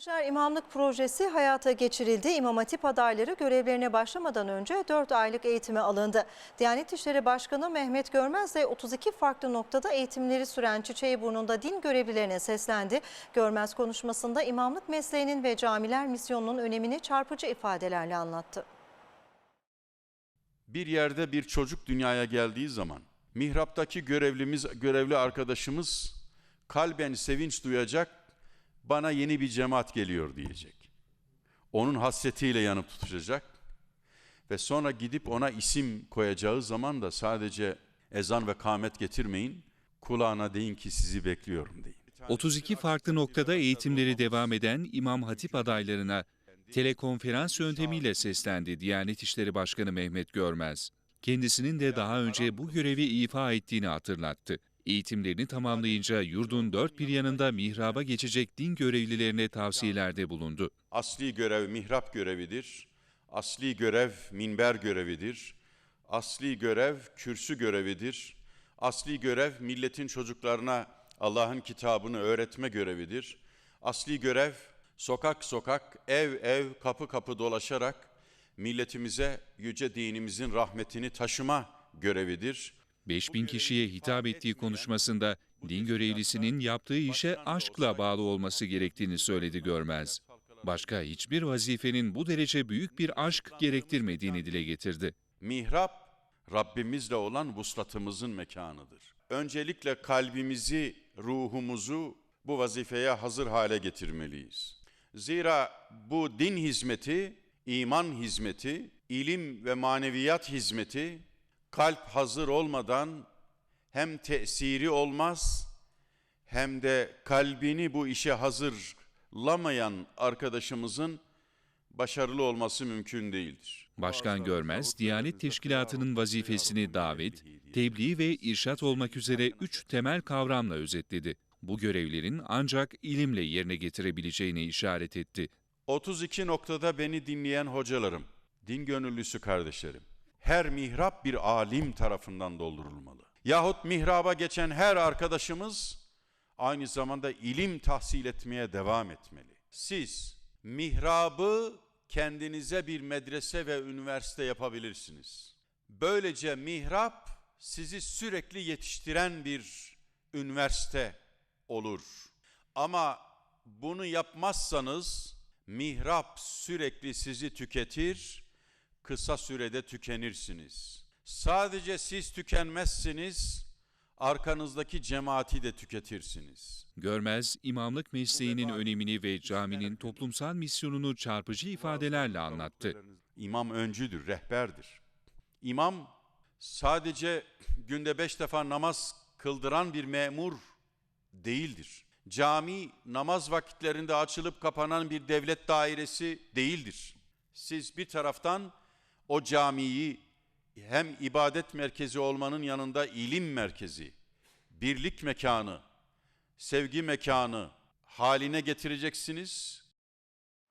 Stajyer imamlık projesi hayata geçirildi. İmam Hatip adayları görevlerine başlamadan önce 4 aylık eğitime alındı. Diyanet İşleri Başkanı Mehmet Görmez de 32 farklı noktada eğitimleri süren Çiçeğiburnu'nda din görevlilerine seslendi. Görmez konuşmasında imamlık mesleğinin ve camiler misyonunun önemini çarpıcı ifadelerle anlattı. Bir yerde bir çocuk dünyaya geldiği zaman mihraptaki görevlimiz, görevli arkadaşımız kalben sevinç duyacak, bana yeni bir cemaat geliyor diyecek. Onun hasretiyle yanıp tutuşacak ve sonra gidip ona isim koyacağı zaman da sadece ezan ve kâmet getirmeyin, kulağına deyin ki sizi bekliyorum deyin. 32 farklı noktada eğitimleri devam eden İmam Hatip adaylarına telekonferans yöntemiyle seslendi Diyanet İşleri Başkanı Mehmet Görmez. Kendisinin de daha önce bu görevi ifa ettiğini hatırlattı. Eğitimlerini tamamlayınca yurdun dört bir yanında mihraba geçecek din görevlilerine tavsiyelerde bulundu. Asli görev mihrap görevidir. Asli görev minber görevidir. Asli görev kürsü görevidir. Asli görev milletin çocuklarına Allah'ın kitabını öğretme görevidir. Asli görev sokak sokak, ev ev, kapı kapı dolaşarak milletimize yüce dinimizin rahmetini taşıma görevidir. 5000 kişiye hitap ettiği konuşmasında din görevlisinin yaptığı işe aşkla bağlı olması gerektiğini söyledi Görmez. Başka hiçbir vazifenin bu derece büyük bir aşk gerektirmediğini dile getirdi. Mihrap Rabbimizle olan vuslatımızın mekanıdır. Öncelikle kalbimizi, ruhumuzu bu vazifeye hazır hale getirmeliyiz. Zira bu din hizmeti, iman hizmeti, ilim ve maneviyat hizmeti kalp hazır olmadan hem tesiri olmaz hem de kalbini bu işe hazırlamayan arkadaşımızın başarılı olması mümkün değildir. Başkan Görmez, Diyanet Teşkilatı'nın vazifesini davet, tebliğ ve irşat olmak üzere üç temel kavramla özetledi. Bu görevlerin ancak ilimle yerine getirebileceğine işaret etti. 32 noktada beni dinleyen hocalarım, din gönüllüsü kardeşlerim, her mihrap bir alim tarafından doldurulmalı. Yahut mihraba geçen her arkadaşımız aynı zamanda ilim tahsil etmeye devam etmeli. Siz mihrabı kendinize bir medrese ve üniversite yapabilirsiniz. Böylece mihrap sizi sürekli yetiştiren bir üniversite olur. Ama bunu yapmazsanız mihrap sürekli sizi tüketir, kısa sürede tükenirsiniz. Sadece siz tükenmezsiniz, arkanızdaki cemaati de tüketirsiniz. Görmez, imamlık mesleğinin önemini ve caminin toplumsal misyonunu çarpıcı ifadelerle anlattı. İmam öncüdür, rehberdir. İmam sadece günde beş defa namaz kıldıran bir memur değildir. Cami namaz vakitlerinde açılıp kapanan bir devlet dairesi değildir. Siz bir taraftan o camiyi hem ibadet merkezi olmanın yanında ilim merkezi, birlik mekanı, sevgi mekanı haline getireceksiniz.